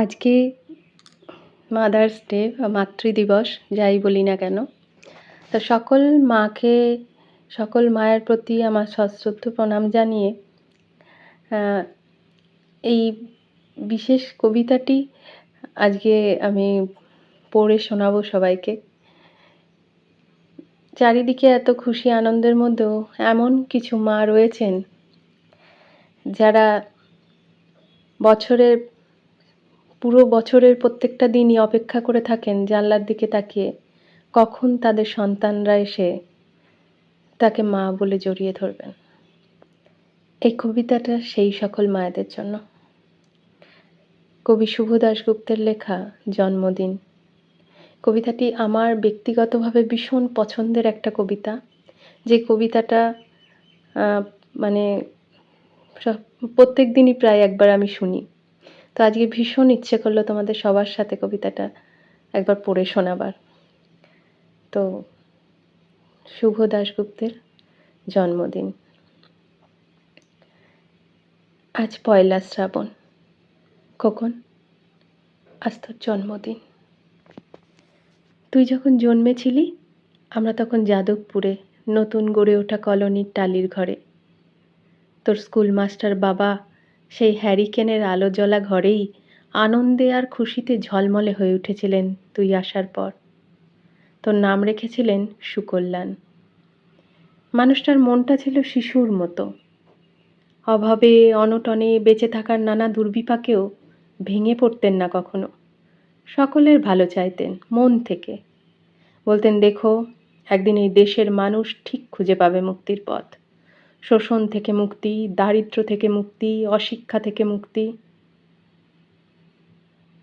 আজকে mother's day বা মাতৃদিবস, যাই বলি না কেন। তো সকল মাকে, সকল মায়ের প্রতি আমার সশ্রদ্ধ প্রণাম জানিয়ে এই বিশেষ কবিতাটি আজকে আমি পড়ে শোনাবো সবাইকে। চারিদিকে এত খুশি আনন্দের মধ্যেও এমন কিছু মা রয়েছেন, যারা বছরের পুরো বছরের প্রত্যেকটা দিনই অপেক্ষা করে থাকেন জানলার দিকে তাকিয়ে। কখন তাদের সন্তানরা এসে তাকে মা বলে জড়িয়ে ধরবেন? এই কবিতাটা সেই সকল মায়েদের জন্য। কবি শুভ দাশগুপ্তের লেখা জন্মদিন। কবিতাটি আমার ব্যক্তিগতভাবে ভীষণ পছন্দের একটা কবিতা। যে কবিতাটা মানে প্রত্যেক দিনই প্রায় একবার আমি শুনি। তো আজকে ভীষণ ইচ্ছে করল তোমাদের সবার সাথে কবিতাটা একবার পড়ে শোনাবার। তো শুভ দাশগুপ্তের জন্মদিন। আজ পয়লা শ্রাবণ। কখন আজ তোর জন্মদিন। তুই যখন জন্মেছিলি, আমরা তখন যাদবপুরে নতুন গড়ে ওঠা কলোনির টালির ঘরে। তোর স্কুল মাস্টার বাবা সেই হ্যারিকেনের আলো জ্বলা ঘরেই আনন্দে আর খুশিতে ঝলমলে হয়ে উঠেছিলেন তুই আসার পর। তোর নাম রেখেছিলেন সুকল্যাণ। মানুষটার মনটা ছিল শিশুর মতো। অভাবে, অনটনে বেঁচে থাকার নানা দুর্বিপাকেও ভেঙে পড়তেন না কখনো। সকলের ভালো চাইতেন, মন থেকে। বলতেন, দেখো, একদিন এই দেশের মানুষ ঠিক খুঁজে পাবে মুক্তির পথ। শোষণ থেকে মুক্তি দারিদ্র্য থেকে মুক্তি, অশিক্ষা থেকে মুক্তি।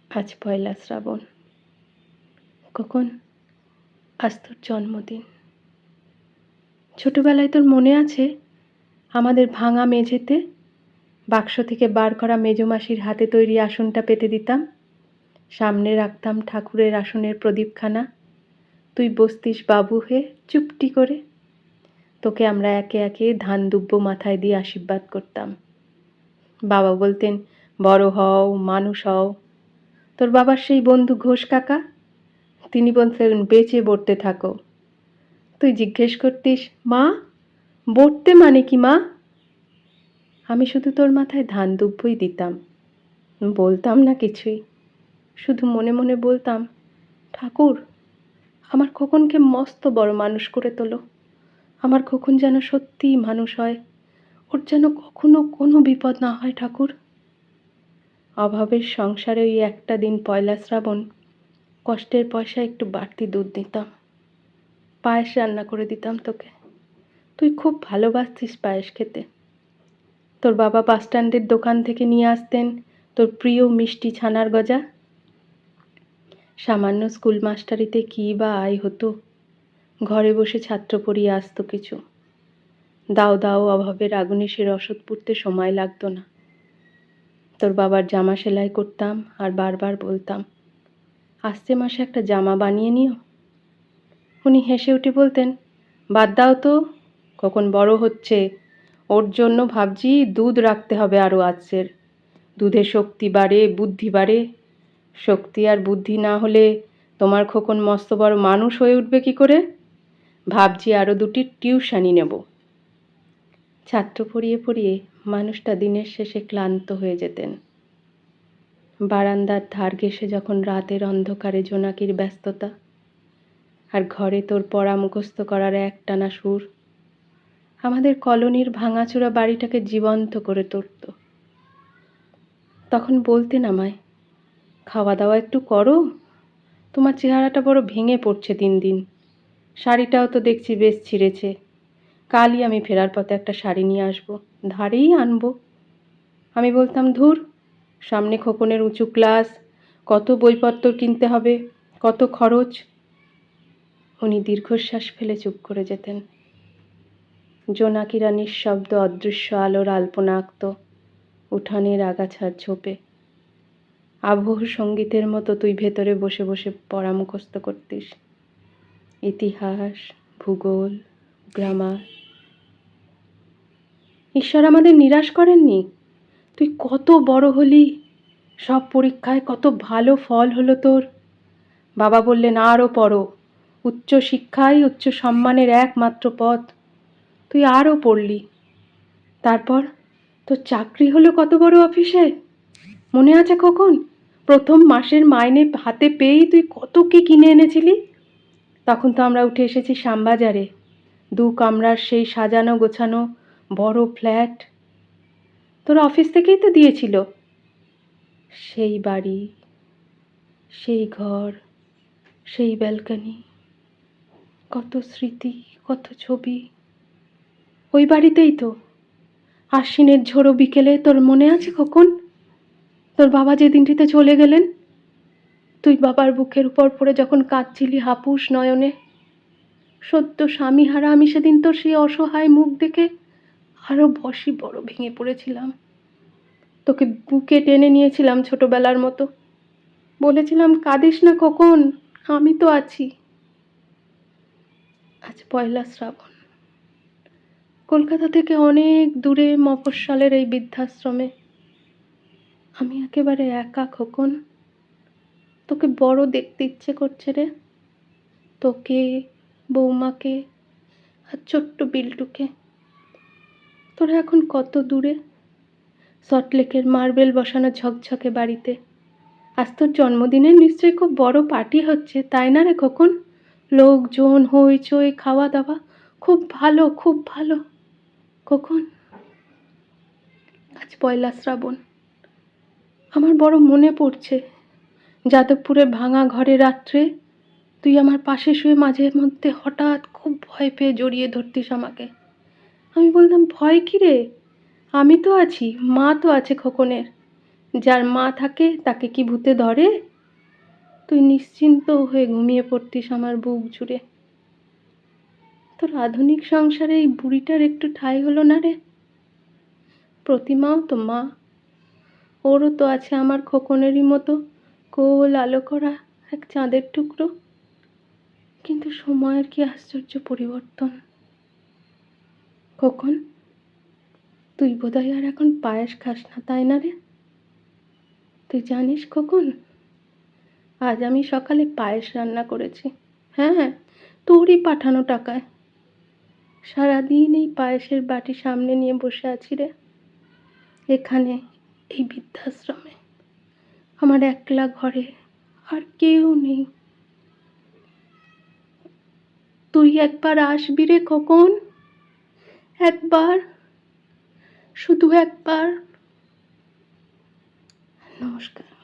আজ পয়লা শ্রাবণ। কখন আজ তোর জন্মদিন। ছোটবেলায় তোর মনে আছে আমাদের ভাঙা মেঝেতে বাক্স থেকে বার করা মেজমাসির হাতে তৈরি আসনটা পেতে দিতাম? সামনে রাখতাম ঠাকুরের আসনের প্রদীপখানা। তুই বসতিস বাবু হয়ে চুপটি করে। তোকে আমরা একে একে ধান দুব্য মাথায় দিয়ে আশীর্বাদ করতাম। বাবা বলতেন, বড় হও, মানুষ হও। তোর বাবার সেই বন্ধু ঘোষ কাকা? তিনি বলতেন বেঁচে বড়তে থাকো। তুই জিজ্ঞেস করতিস, মা, বড়তে মানে কি, মা? আমি শুধু তোর মাথায় ধান দুব্বই দিতাম। বলতাম না কিছুই। শুধু মনে মনে বলতাম, ঠাকুর, আমার খোকনকে মস্ত বড় মানুষ করে তোলো। আমার খোকন যেন সত্যিই মানুষ হয়, ওর যেন কখনো কোনো বিপদ না হয় ঠাকুর। অভাবের সংসারে ওই একটা দিন পয়লা শ্রাবণ, কষ্টের পয়সা একটু বাড়তি দুধ দিতাম, পায়েস রান্না করে দিতাম তোকে। তুই খুব ভালোবাসতিস পায়েস খেতে। তোর বাবা বাস স্ট্যান্ডের দোকান থেকে নিয়ে আসতেন তোর প্রিয় মিষ্টি ছানার গজা। সামান্য স্কুল মাস্টারিতে কী বা আয় হতো ঘরে বসে ছাত্র পড়িয়ে আসতো কিছু। দাও দাও, অভাবের আগুনে সে রসদ পুড়তে সময় লাগতো না। তোর বাবার জামা সেলাই করতাম আর বারবার বলতাম আসছে মাসে একটা জামা বানিয়ে নিও। উনি হেসে উঠে বলতেন, বাদ দাও তো, কখন বড় হচ্ছে। ওর জন্য ভাবছি দুধ রাখতে হবে আরও আজকের। দুধে শক্তি বাড়ে, বুদ্ধি বাড়ে। শক্তি আর বুদ্ধি না হলে তোমার খোকন মস্ত বড় মানুষ হয়ে উঠবে কি করে? ভাবছি আরও দুটি টিউশানি নেব। ছাত্র পড়িয়ে পড়িয়ে মানুষটা দিনের শেষে ক্লান্ত হয়ে যেতেন। বারান্দার ধার ঘেঁষে যখন রাতের অন্ধকারে জোনাকির ব্যস্ততা আর ঘরে তোর পড়া মুখস্থ করার একটানা সুর, আমাদের কলোনির ভাঙাচোরা বাড়িটাকে জীবন্ত করে তুলত। তখন বলতেন আমায়, খাওয়া দাওয়া একটু করো, তোমার চেহারাটা বড় ভেঙে পড়ছে দিন দিন। শাড়িটাও তো দেখছি বেশ ছিঁড়েছে। কালই আমি ফেরার পথে একটা শাড়ি নিয়ে আসব। ধারেই আনব। আমি বলতাম, ধুর, সামনে খোকনের উঁচু ক্লাস, কত বইপত্র কিনতে হবে, কত খরচ। উনি দীর্ঘশ্বাস ফেলে চুপ করে যেতেন। জোনাকিরা নিঃশব্দ অদৃশ্য আলোর আলপনা আঁকত উঠানের আগাছার ঝোপে। আবহ সঙ্গীতের মতো তুই ভেতরে বসে বসে পড়া মুখস্থ করতিস। ইতিহাস, ভূগোল, গ্রামার। ঈশ্বর আমাদের নিরাশ করেননি? তুই কত বড় হলি? সব পরীক্ষায় কত ভালো ফল হলো তোর? বাবা বললেন, আরও পড়ো। উচ্চ শিক্ষাই উচ্চ সম্মানের একমাত্র পথ। তুই আরও পড়লি। তারপর তোর চাকরি হলো কত বড় অফিসে? মনে আছে কখন? প্রথম মাসের মাইনে হাতে পেয়েই তুই কত কি কিনে এনেছিলি? তখন তো আমরা উঠে এসেছি শ্যামবাজারে। দু কামরার সেই সাজানো গোছানো বড় ফ্ল্যাট। তোর অফিস থেকেই তো দিয়েছিল। সেই বাড়ি, সেই ঘর, সেই ব্যালকনি, কত স্মৃতি, কত ছবি। ওই বাড়িতেই তো। আশ্বিনের ঝোড়ো বিকেলে তোর মনে আছে কখন? তোর বাবা যে দিনটিতে চলে গেলেন তুই বাবার বুকের উপর পড়ে যখন কাঁদছিলি হাপুস নয়নে। সদ্য স্বামীহারা, আমি সেদিন তোর সেই অসহায় মুখ দেখে আরও বসি বড় ভেঙে পড়েছিলাম। তোকে বুকে টেনে নিয়েছিলাম ছোটবেলার মতো। বলেছিলাম, কাঁদিস না কখন আমি তো আছি। আজ পয়লা শ্রাবণ। কলকাতা থেকে অনেক দূরে মফস্বলের এই বৃদ্ধাশ্রমে। আমি একেবারে একা খোকন। তোকে বড় দেখতে ইচ্ছে করছে রে। তোকে, বৌমাকে আর ছোট্ট বিল্টুকে। তোরা এখন কত দূরে? সল্টলেকের মার্বেল বসানো ঝকঝকে বাড়িতে। আজ তোর জন্মদিনে নিশ্চয়ই খুব বড় পার্টি হচ্ছে, তাই না রে খোকন? লোকজন, হইচই খাওয়া দাওয়া খুব ভালো খুব ভালো। কখন আজ পয়লা শ্রাবণ। আমার বড় মনে পড়ছে। যাদবপুরের ভাঙা ঘরে রাত্রে? তুই আমার পাশে শুয়ে মাঝে মধ্যে হঠাৎ খুব ভয় পেয়ে জড়িয়ে ধরতিস আমাকে। আমি বলতাম, ভয় কী রে? আমি তো আছি, মা তো আছে খোকনের। যার মা থাকে, তাকে কি ভূতে ধরে? তুই নিশ্চিন্ত হয়ে ঘুমিয়ে পড়তিস আমার বুক জুড়ে। তোর আধুনিক সংসারে এই বুড়িটার একটু ঠাঁই হলো না রে? প্রতিমাও তো মা। ওরও তো আছে আমার খোকনেরই মতো। কোল আলো করা এক চাঁদের টুকরো। কিন্তু সময়ের কি আশ্চর্য পরিবর্তন। খোকন, তুই বোধহয় আর এখন পায়েস খাস না, তাই না রে? তুই জানিস খোকন, আজ আমি সকালে পায়েস রান্না করেছি। হ্যাঁ তোরই পাঠানো টাকায়। সারাদিন এই পায়েসের বাটি সামনে নিয়ে বসে আছি রে। এখানে এই বৃদ্ধাশ্রমে। আমার একলা ঘরে আর কেউ নেই। তুই একবার আসবি রে কখন একবার? শুধু একবার? নমস্কার।